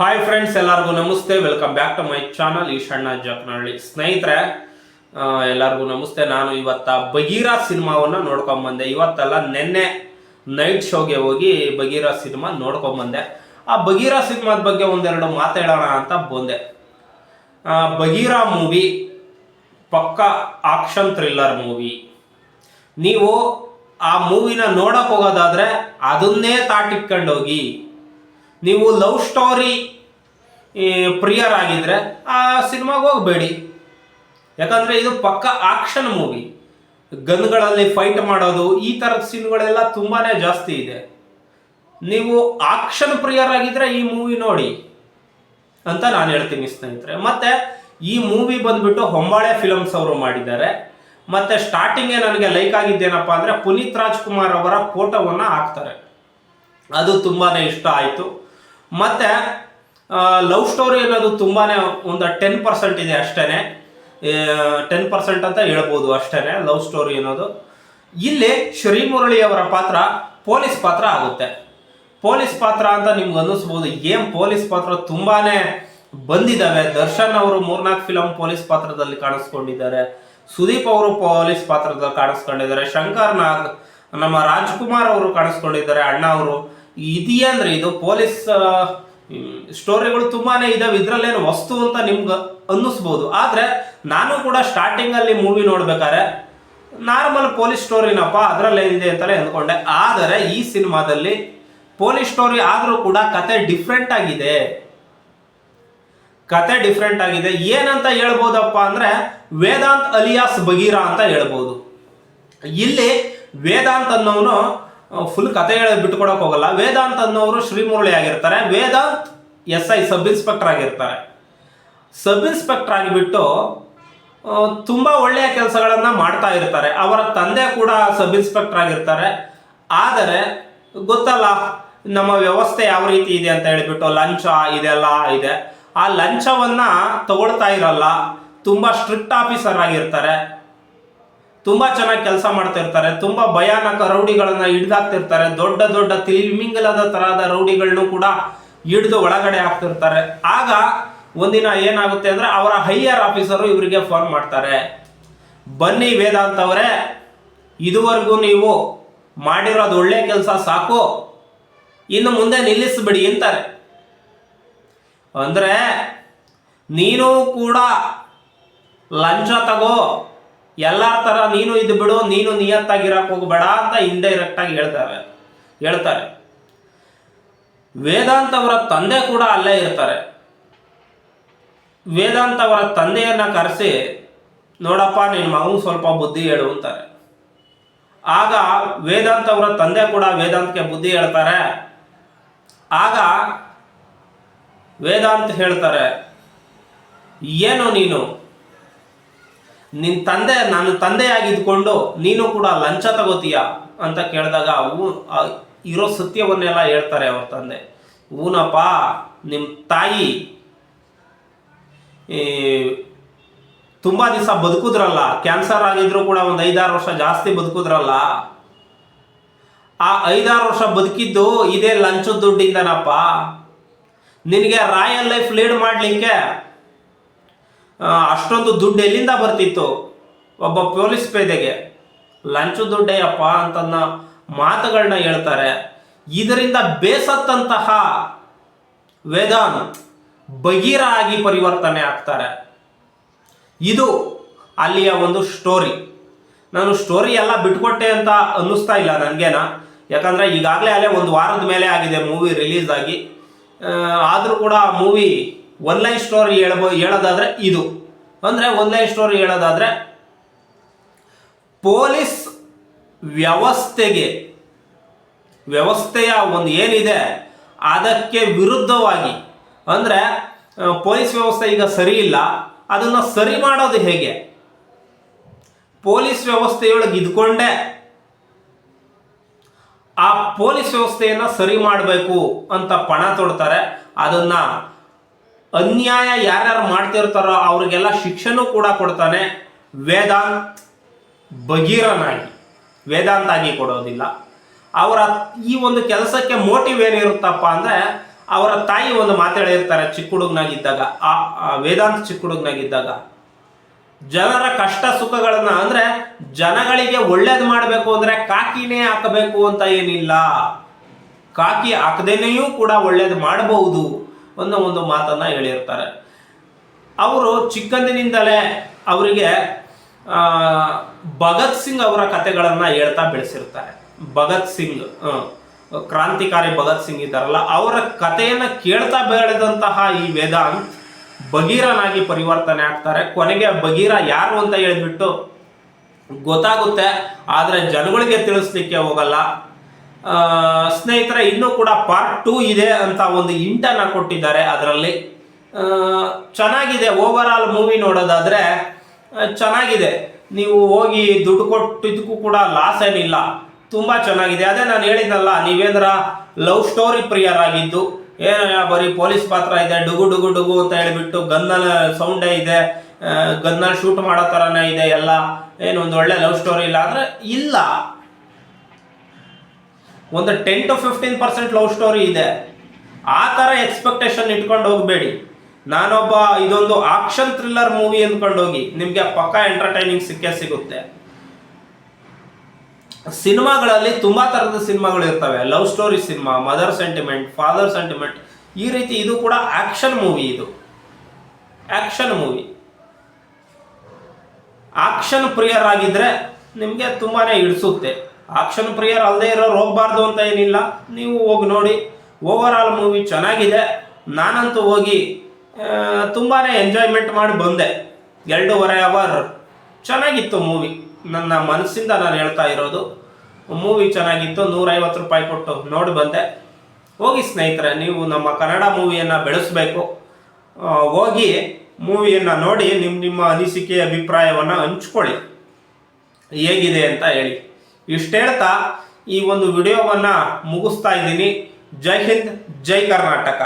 Hi friends ಎಲ್ಲರಿಗೂ ನಮಸ್ತೆ. Welcome back to my channel Eshanna Jaknahalli ಸ್ನೇಹಿತರೆ ಎಲ್ಲರಿಗೂ ನಮಸ್ತೆ. ನಾನು ಇವತ್ತ ಬಗೀರಾ ಸಿನಿಮಾವನ್ನ ನೋಡ್ಕೊಂಬಂದೆ ಇವತ್ತಲ್ಲ ನಿನ್ನೆ ನೈಟ್ ಶೋಗೆ ಹೋಗಿ ಬಗೀರಾ ಸಿನಿಮಾ ನೋಡ್ಕೊಂಬಂದೆ ಆ ಬಗೀರಾ ಸಿನಿಮಾದ ಬಗ್ಗೆ ಒಂದೆರಡು ಮಾತಾಡೋಣ ಅಂತ ಬಂದೆ. ಬಗೀರಾ ಮೂವಿ ಪಕ್ಕ ಆಕ್ಷನ್ ಥ್ರಿಲ್ಲರ್ ಮೂವಿ ನೀವು ಆ ಮೂವಿನ ನೋಡಕ್ಕೆ ಹೋಗೋದಾದ್ರೆ ಅದನ್ನೇ ತಾಟಿಟ್ಕೊಂಡೋಗಿ ನೀವು ಲವ್ ಸ್ಟೋರಿ ಪ್ರಿಯರಾಗಿದ್ದರೆ ಆ ಸಿನಿಮಾಗೆ ಹೋಗಬೇಡಿ. ಯಾಕಂದ್ರೆ ಇದು ಪಕ್ಕ ಆಕ್ಷನ್ ಮೂವಿ ಗನ್ಗಳಲ್ಲಿ ಫೈಟ್ ಮಾಡೋದು, ಈ ಥರದ ಸೀನ್ಗಳೆಲ್ಲ ತುಂಬಾನೇ ಜಾಸ್ತಿ ಇದೆ. ನೀವು ಆಕ್ಷನ್ ಪ್ರಿಯರಾಗಿದ್ದರೆ ಈ ಮೂವಿ ನೋಡಿ ಅಂತ ನಾನು ಹೇಳ್ತೀನಿ ಸ್ನೇಹಿತರೆ. ಮತ್ತೆ ಈ ಮೂವಿ ಬಂದ್ಬಿಟ್ಟು ಹೊಂಬಾಳೆ ಫಿಲಮ್ಸ್ ಅವರು ಮಾಡಿದ್ದಾರೆ. ಮತ್ತೆ ಸ್ಟಾರ್ಟಿಂಗೇ ನನಗೆ ಲೈಕ್ ಆಗಿದ್ದೇನಪ್ಪ ಅಂದ್ರೆ ಪುನೀತ್ ರಾಜ್ಕುಮಾರ್ ಅವರ ಫೋಟೋವನ್ನ ಹಾಕ್ತಾರೆ. ಅದು ತುಂಬಾನೇ ಇಷ್ಟ ಆಯಿತು. ಮತ್ತೆ ಲವ್ ಸ್ಟೋರಿ ಅನ್ನೋದು ತುಂಬಾ ಒಂದು ಟೆನ್ ಪರ್ಸೆಂಟ್ ಇದೆ ಅಷ್ಟೇನೆ. ಟೆನ್ ಪರ್ಸೆಂಟ್ ಅಂತ ಹೇಳ್ಬೋದು ಅಷ್ಟೇ ಲವ್ ಸ್ಟೋರಿ ಅನ್ನೋದು. ಇಲ್ಲಿ ಶ್ರೀಮುರಳಿ ಅವರ ಪಾತ್ರ ಪೊಲೀಸ್ ಪಾತ್ರ ಆಗುತ್ತೆ. ಪೊಲೀಸ್ ಪಾತ್ರ ಅಂತ ನಿಮ್ಗೆ ಅನ್ನಿಸ್ಬೋದು. ಏನ್ ಪೊಲೀಸ್ ಪಾತ್ರ? ತುಂಬಾ ಬಂದಿದ್ದಾವೆ ದರ್ಶನ್ ಅವರು ಮೂರ್ನಾಲ್ಕು ಫಿಲಂ ಪೊಲೀಸ್ ಪಾತ್ರದಲ್ಲಿ ಕಾಣಿಸ್ಕೊಂಡಿದ್ದಾರೆ. ಸುದೀಪ್ ಅವರು ಪೊಲೀಸ್ ಪಾತ್ರದಲ್ಲಿ ಕಾಣಿಸ್ಕೊಂಡಿದ್ದಾರೆ. ಶಂಕರ್ ನಾಗ್ ನಮ್ಮ ರಾಜ್ಕುಮಾರ್ ಅವರು ಕಾಣಿಸ್ಕೊಂಡಿದ್ದಾರೆ, ಅಣ್ಣ ಅವರು. ಇದೆಯಂದ್ರೆ ಇದು ಪೊಲೀಸ್ ಸ್ಟೋರಿಗಳು ತುಂಬಾನೇ ಇದಾವೆ. ಇದ್ರಲ್ಲೇನು ವಸ್ತು ಅಂತ ನಿಮ್ಗೆ ಅನ್ನಿಸ್ಬೋದು. ಆದ್ರೆ ನಾನು ಕೂಡ ಸ್ಟಾರ್ಟಿಂಗ್ ಅಲ್ಲಿ ಮೂವಿ ನೋಡ್ಬೇಕಾದ್ರೆ ನಾರ್ಮಲ್ ಪೊಲೀಸ್ ಸ್ಟೋರಿನಪ್ಪ ಅದ್ರಲ್ಲೇನಿದೆ ಅಂತಲೇ ಅಂದ್ಕೊಂಡೆ ಆದರೆ ಈ ಸಿನಿಮಾದಲ್ಲಿ ಪೊಲೀಸ್ ಸ್ಟೋರಿ ಆದರೂ ಕೂಡ ಕತೆ ಡಿಫ್ರೆಂಟ್ ಆಗಿದೆ. ಕತೆ ಡಿಫ್ರೆಂಟ್ ಆಗಿದೆ. ಏನಂತ ಹೇಳ್ಬೋದಪ್ಪ ಅಂದ್ರೆ ವೇದಾಂತ್ ಅಲಿಯಾಸ್ ಬಗೀರಾ ಅಂತ ಹೇಳ್ಬೋದು. ಇಲ್ಲಿ ವೇದಾಂತ್ ಅನ್ನೋನು ಫುಲ್ ಕತೆ ಹೇಳಿ ಬಿಟ್ಕೊಡಕ್ ಹೋಗಲ್ಲ. ವೇದಾಂತ್ ಅನ್ನೋರು ಶ್ರೀಮುರಳಿ ಆಗಿರ್ತಾರೆ. Vedant S I sub inspector ಆಗಿರ್ತಾರೆ. ಸಬ್ ಇನ್ಸ್ಪೆಕ್ಟರ್ ಆಗಿಬಿಟ್ಟು ತುಂಬಾ ಒಳ್ಳೆಯ ಕೆಲಸಗಳನ್ನ ಮಾಡ್ತಾ ಇರ್ತಾರೆ. ಅವರ ತಂದೆ ಕೂಡ ಸಬ್ ಇನ್ಸ್ಪೆಕ್ಟರ್ ಆಗಿರ್ತಾರೆ. ಆದರೆ, ಗೊತ್ತಲ್ಲ, ನಮ್ಮ ವ್ಯವಸ್ಥೆ ಯಾವ ರೀತಿ ಇದೆ ಅಂತ ಹೇಳಿಬಿಟ್ಟು ಲಂಚ ಇದೆಲ್ಲ ಇದೆ. ಆ ಲಂಚವನ್ನ ತಗೊಳ್ತಾ ಇರಲ್ಲ. ತುಂಬಾ ಸ್ಟ್ರಿಕ್ಟ್ ಆಫೀಸರ್ ಆಗಿರ್ತಾರೆ. ತುಂಬಾ ಚೆನ್ನಾಗಿ ಕೆಲಸ ಮಾಡ್ತಿರ್ತಾರೆ ತುಂಬಾ ಭಯಾನಕ ರೌಡಿಗಳನ್ನ ಹಿಡ್ದಾಕ್ತಿರ್ತಾರೆ ದೊಡ್ಡ ದೊಡ್ಡ ತಿಳಿಮಿಂಗಲದ ತರಹದ ರೌಡಿಗಳನ್ನು ಕೂಡ ಹಿಡಿದು ಒಳಗಡೆ ಹಾಕ್ತಿರ್ತಾರೆ ಆಗ ಒಂದಿನ ಏನಾಗುತ್ತೆ ಅಂದ್ರೆ ಅವರ ಹೈಯರ್ ಆಫೀಸರು ಇವರಿಗೆ ಫೋನ್ ಮಾಡ್ತಾರೆ. ಬನ್ನಿ ವೇದಾಂತ್ ಅವರೇ, ಇದುವರೆಗೂ ನೀವು ಮಾಡಿರೋದು ಒಳ್ಳೆ ಕೆಲಸ ಸಾಕು, ಇನ್ನು ಮುಂದೆ ನಿಲ್ಲಿಸ್ಬಿಡಿ ಅಂತಾರೆ. ಅಂದ್ರೆ ನೀನು ಕೂಡ ಲಂಚ ತಗೋ ಎಲ್ಲಾರ ತರ ನೀನು ಇದು ಬಿಡು, ನೀನು ನಿಯತ್ತಾಗಿರಕ್ ಹೋಗ್ಬೇಡ ಅಂತ ಇಂಡೈರೆಕ್ಟ್ ಆಗಿ ಹೇಳ್ತಾರೆ ಹೇಳ್ತಾರೆ. ವೇದಾಂತ ಅವರ ತಂದೆ ಕೂಡ ಅಲ್ಲೇ ಇರ್ತಾರೆ. ವೇದಾಂತ ಅವರ ತಂದೆಯನ್ನ ಕರೆಸಿ, ನೋಡಪ್ಪ ನಿನ್ನ ಮಗನಿಗೆ ಸ್ವಲ್ಪ ಬುದ್ಧಿ ಹೇಳು ಅಂತಾರೆ. ಆಗ ವೇದಾಂತ ಅವರ ತಂದೆ ಕೂಡ ವೇದಾಂತಕ್ಕೆ ಬುದ್ಧಿ ಹೇಳ್ತಾರೆ. ಆಗ ವೇದಾಂತ ಹೇಳ್ತಾರೆ, ಏನು ನೀನು? ನಿನ್ನ ತಂದೆ ನನ್ನ ತಂದೆಯಾಗಿದ್ಕೊಂಡು ನೀನು ಕೂಡ ಲಂಚ ತಗೋತೀಯ ಅಂತ ಕೇಳಿದಾಗ ಆ, ಇರೋ ಸತ್ಯವನ್ನೆಲ್ಲ ಹೇಳ್ತಾರೆ ಅವ್ರ ತಂದೆ. ಊನಪ್ಪ ನಿಮ್ಮ ತಾಯಿ ತುಂಬ ದಿವಸ ಬದುಕಿದ್ರಲ್ಲ, ಕ್ಯಾನ್ಸರ್ ಆಗಿದ್ರು ಕೂಡ ಒಂದು ಐದಾರು ವರ್ಷ ಜಾಸ್ತಿ ಬದುಕಿದ್ರಲ್ಲ, ಆ ಐದಾರು ವರ್ಷ ಬದುಕಿದ್ದು ಇದೇ ಲಂಚದ ದುಡ್ಡಿಂದನಪ್ಪ. ನಿನಗೆ ರಾಯಲ್ ಲೈಫ್ ಲೀಡ್ ಮಾಡಲಿಕ್ಕೆ ಅಷ್ಟೊಂದು ದುಡ್ಡು ಎಲ್ಲಿಂದ ಬರ್ತಿತ್ತು? ಒಬ್ಬ ಪೊಲೀಸ್ ಪೇದೆಗೆ. ಲಂಚ ದುಡ್ಡೇಯಪ್ಪ ಅಂತನ್ನ ಮಾತುಗಳನ್ನ ಹೇಳ್ತಾರೆ. ಇದರಿಂದ ಬೇಸತ್ತಂತಹ ವೇದಾನ ಬಗೀರ ಆಗಿ ಪರಿವರ್ತನೆ ಆಗ್ತಾರೆ. ಇದು ಅಲ್ಲಿಯ ಒಂದು ಸ್ಟೋರಿ. ನಾನು ಸ್ಟೋರಿ ಎಲ್ಲ ಬಿಟ್ಕೊಟ್ಟೆ ಅಂತ ಅನ್ನಿಸ್ತಾ ಇಲ್ಲ ನನಗೇನ. ಯಾಕಂದರೆ ಈಗಾಗಲೇ ಅಲ್ಲೇ ಒಂದು ವಾರದ ಮೇಲೆ ಆಗಿದೆ ಮೂವಿ ರಿಲೀಸ್ ಆಗಿ ಆದರೂ ಕೂಡ ಮೂವಿ ಒನ್ ಲೈನ್ ಸ್ಟೋರಿ ಹೇಳ್ಬೋ, ಹೇಳೋದಾದ್ರೆ ಇದು. ಅಂದರೆ ಒನ್ ಲೈನ್ ಸ್ಟೋರಿ ಹೇಳೋದಾದ್ರೆ, ಪೊಲೀಸ್ ವ್ಯವಸ್ಥೆಗೆ, ವ್ಯವಸ್ಥೆಯ ಒಂದು ಏನಿದೆ, ಅದಕ್ಕೆ ವಿರುದ್ಧವಾಗಿ, ಅಂದರೆ ಪೊಲೀಸ್ ವ್ಯವಸ್ಥೆ ಈಗ ಸರಿ ಇಲ್ಲ, ಅದನ್ನು ಸರಿ ಮಾಡೋದು ಹೇಗೆ? ಪೊಲೀಸ್ ವ್ಯವಸ್ಥೆಯೊಳಗೆ ಇದ್ಕೊಂಡೆ, ಆ ಪೊಲೀಸ್ ವ್ಯವಸ್ಥೆಯನ್ನು ಸರಿ ಮಾಡಬೇಕು ಅಂತ ಪಣ ತೊಡ್ತಾರೆ, ಅದನ್ನ ಅನ್ಯಾಯ ಯಾರ್ಯಾರು ಮಾಡ್ತಿರ್ತಾರೋ ಅವ್ರಿಗೆಲ್ಲ ಶಿಕ್ಷೆನೂ ಕೂಡ ಕೊಡ್ತಾನೆ. ವೇದಾಂತ್ ಬಗೀರನಾಗಿ ವೇದಾಂತ ಆಗಿ ಕೊಡೋದಿಲ್ಲ. ಅವರ ಈ ಒಂದು ಕೆಲಸಕ್ಕೆ ಮೋಟಿವ್ ಏನಿರುತ್ತಪ್ಪ ಅಂದರೆ, ಅವರ ತಾಯಿ ಒಂದು ಮಾತಾಡಿರ್ತಾರೆ ಚಿಕ್ಕ ಹುಡುಗನಾಗಿದ್ದಾಗ. ಆ ವೇದಾಂತ್ ಚಿಕ್ಕ ಹುಡುಗನಾಗಿದ್ದಾಗ. ಜನರ ಕಷ್ಟ ಸುಖಗಳನ್ನು ಅಂದ್ರೆ, ಜನಗಳಿಗೆ ಒಳ್ಳೇದು ಮಾಡಬೇಕು ಅಂದ್ರೆ ಕಾಕಿನೇ ಹಾಕಬೇಕು ಅಂತ ಏನಿಲ್ಲ. ಕಾಕಿ ಹಾಕದೇನೆಯೂ ಕೂಡ ಒಳ್ಳೇದು ಮಾಡಬಹುದು ಅನ್ನೋ ಒಂದು ಮಾತನ್ನ ಹೇಳಿರ್ತಾರೆ. ಅವರು ಚಿಕ್ಕಂದಿನಿಂದಲೇ ಅವರಿಗೆ ಭಗತ್ ಸಿಂಗ್ ಅವರ ಕಥೆಗಳನ್ನು ಹೇಳ್ತಾ ಬೆಳೆಸಿರ್ತಾರೆ. ಭಗತ್ ಸಿಂಗ್ ಕ್ರಾಂತಿಕಾರಿ ಭಗತ್ ಸಿಂಗ್ ಇದ್ದಾರಲ್ಲ, ಅವರ ಕಥೆಯನ್ನು ಕೇಳ್ತಾ ಬೆಳೆದಂತಹ ಈ ವೇದಾಂತ್ ಬಗೀರನಾಗಿ ಪರಿವರ್ತನೆ ಆಗ್ತಾರೆ. ಕೊನೆಗೆ ಬಗೀರ ಯಾರು ಅಂತ ಹೇಳಿಬಿಟ್ಟು ಗೊತ್ತಾಗುತ್ತೆ, ಆದರೆ ಜನಗಳಿಗೆ ತಿಳಿಸ್ಲಿಕ್ಕೆ ಹೋಗಲ್ಲ. ಸ್ನೇಹಿತರೆ, ಇನ್ನೂ ಕೂಡ ಪಾರ್ಟ್ ಟೂ ಇದೆ ಅಂತ ಒಂದು ಇಂಟನ್ನ ಕೊಟ್ಟಿದ್ದಾರೆ ಅದರಲ್ಲಿ. ಚೆನ್ನಾಗಿದೆ ಓವರ್ ಆಲ್ ಮೂವಿ ನೋಡೋದಾದ್ರೆ ಚೆನ್ನಾಗಿದೆ. ನೀವು ಹೋಗಿ ದುಡ್ಡು ಕೊಟ್ಟಿದ್ದಕ್ಕೂ ಕೂಡ ಲಾಸ್ ಏನಿಲ್ಲ. ತುಂಬ ಚೆನ್ನಾಗಿದೆ. ಅದೇ ನಾನು ಹೇಳಿದ್ನಲ್ಲ, ನೀವೇಂದ್ರ ಲವ್ ಸ್ಟೋರಿ ಪ್ರಿಯರಾಗಿದ್ದು, ಏನು ಬರೀ ಪೊಲೀಸ್ ಪಾತ್ರ ಇದೆ, ಡುಗು ಡುಗು ಡುಗು ಅಂತ ಹೇಳಿಬಿಟ್ಟು ಗನ್ನಲ್ಲಿ ಸೌಂಡೇ ಇದೆ ಗನ್ನಲ್ಲಿ ಶೂಟ್ ಮಾಡೋ ಥರನೇ ಇದೆ ಎಲ್ಲ. ಏನು, ಒಂದು ಒಳ್ಳೆ ಲವ್ ಸ್ಟೋರಿ ಇಲ್ಲ. ಅಂದರೆ ಇಲ್ಲ. ಒಂದು ten to fifteen percent love story ಇದೆ. ಆ ಥರ ಎಕ್ಸ್ಪೆಕ್ಟೇಷನ್ ಇಟ್ಕೊಂಡು ಹೋಗಬೇಡಿ. ನಾನೊಬ್ಬ ಇದೊಂದು ಆಕ್ಷನ್ ಥ್ರಿಲ್ಲರ್ ಮೂವಿ ಅಂದ್ಕೊಂಡು ಹೋಗಿ ನಿಮಗೆ ಪಕ್ಕಾ ಎಂಟರ್ಟೈನಿಂಗ್ ಸಿಕ್ಕೇ ಸಿಗುತ್ತೆ. ಸಿನಿಮಾಗಳಲ್ಲಿ ತುಂಬ ಥರದ ಸಿನಿಮಾಗಳು ಇರ್ತವೆ. Love story cinema mother sentiment father sentiment ಈ ರೀತಿ ಇದು ಕೂಡ ಆಕ್ಷನ್ ಮೂವಿ ಇದು. ಆಕ್ಷನ್ ಮೂವಿ ಆಕ್ಷನ್ ಪ್ರಿಯರ್ ಆಗಿದ್ರೆ ನಿಮಗೆ ತುಂಬಾ ಇಡಿಸುತ್ತೆ ಆಕ್ಷನ್ ಪ್ರಿಯರ್ ಅಲ್ಲದೆ ಇರೋರು ಹೋಗ್ಬಾರ್ದು ಅಂತ ಏನಿಲ್ಲ. ನೀವು ಹೋಗಿ ನೋಡಿ. ಓವರ್ ಆಲ್ ಮೂವಿ ಚೆನ್ನಾಗಿದೆ. ನಾನಂತೂ ಹೋಗಿ ತುಂಬಾ ಎಂಜಾಯ್ಮೆಂಟ್ ಮಾಡಿ ಬಂದೆ. ಎರಡೂವರೆ ಅವರ್ ಚೆನ್ನಾಗಿತ್ತು ಮೂವಿ ನನ್ನ ಮನಸ್ಸಿಂದ ನಾನು ಹೇಳ್ತಾ ಇರೋದು ಮೂವಿ ಚೆನ್ನಾಗಿತ್ತು. ನೂರೈವತ್ತು ರೂಪಾಯಿ ಕೊಟ್ಟು ನೋಡಿ ಬಂದೆ. ಹೋಗಿ ಸ್ನೇಹಿತರೆ, ನೀವು ನಮ್ಮ ಕನ್ನಡ ಮೂವಿಯನ್ನು ಬೆಳೆಸಬೇಕು. ಹೋಗಿ ಮೂವಿಯನ್ನು ನೋಡಿ ನಿಮ್ಮ ನಿಮ್ಮ ಅನಿಸಿಕೆ, ಅಭಿಪ್ರಾಯವನ್ನು ಹಂಚ್ಕೊಳ್ಳಿ. ಹೇಗಿದೆ ಅಂತ ಹೇಳಿ. ಇಷ್ಟು ಹೇಳ್ತಾ ಈ ಒಂದು ವಿಡಿಯೋವನ್ನು ಮುಗಿಸ್ತಾ ಇದ್ದೀನಿ. ಜೈ ಹಿಂದ್ ಜೈ ಕರ್ನಾಟಕ.